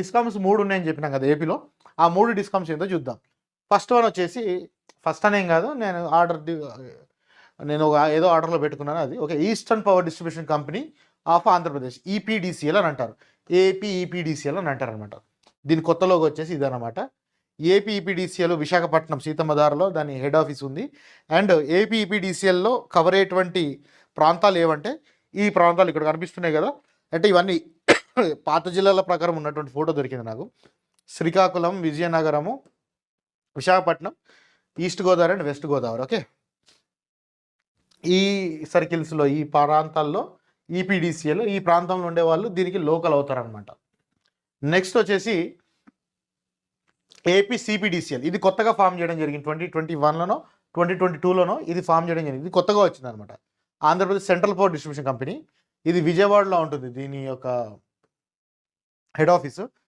Discoms మూడు ఉన్నాయని చెప్పినాం కదా ఏపీలో ఆ మూడు డిస్కమ్స్ ఏందో చూద్దాం. ఫస్ట్ వన్ వచ్చేసి ఫస్ట్ అనేం కాదు నేను ఆర్డర్ నేను ఒక ఏదో ఆర్డర్లో పెట్టుకున్నాను అది. Okay eastern power distribution company of Andhra Pradesh E EPDCL అని అంటారు. ఏపీ ఈపీడీసీఎల్ అని అంటారు అనమాట దీని కొత్త లోగో వచ్చేసి ఇదనమాట ఏపీ ఈపీడీసీఎల్ విశాఖపట్నం సీతమ్మదారులో దాని హెడ్ ఆఫీస్ ఉంది. అండ్ ఏపీ ఈపీడీసీఎల్లో కవర్ అయ్యేటువంటి ప్రాంతాలు ఏవంటే ఈ ప్రాంతాలు ఇక్కడ కనిపిస్తున్నాయి కదా. అంటే ఇవన్నీ పాత జిల్లాల ప్రకారం ఉన్నటువంటి ఫోటో దొరికింది నాకు. Srikakulam Vizianagaram Visakhapatnam east Godavari and west Godavari okay? ఈ సర్కిల్స్లో ఈ ప్రాంతాల్లో ఈపీడీసీఎల్ ఈ ప్రాంతంలో ఉండే వాళ్ళు దీనికి లోకల్ అవుతారనమాట నెక్స్ట్ వచ్చేసి ఏపీ సిపిడిసిఎల్. ఇది కొత్తగా ఫామ్ చేయడం జరిగింది. ట్వంటీ ట్వంటీ వన్లోనో ట్వంటీ ట్వంటీ టూలోనో ఇది ఫామ్ చేయడం జరిగింది. ఇది కొత్తగా వచ్చింది అనమాట Andhra Pradesh central power distribution company. ఇది విజయవాడలో ఉంటుంది. దీని యొక్క హెడ్ ఆఫీసు